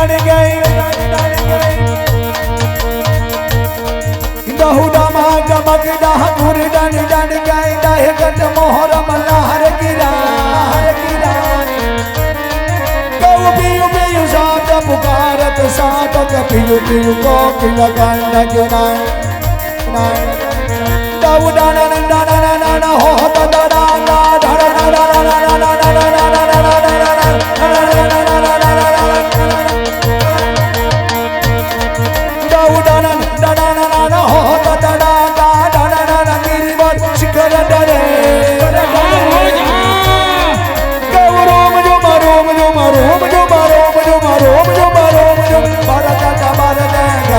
ડાળ ગઈ દહુડામાં ગમક ડાહ પુર ડણ ડણ ગઈ ડાહ ગટ મોહર મલ્હાર ગિરા હર ગિરા કૌ પિયુ પિયુ સાત પુકારત સાતક પિયુ પિયુ કોકિલ ગણ ગનાય નાય ડણ ડણ ડણ ડણ હો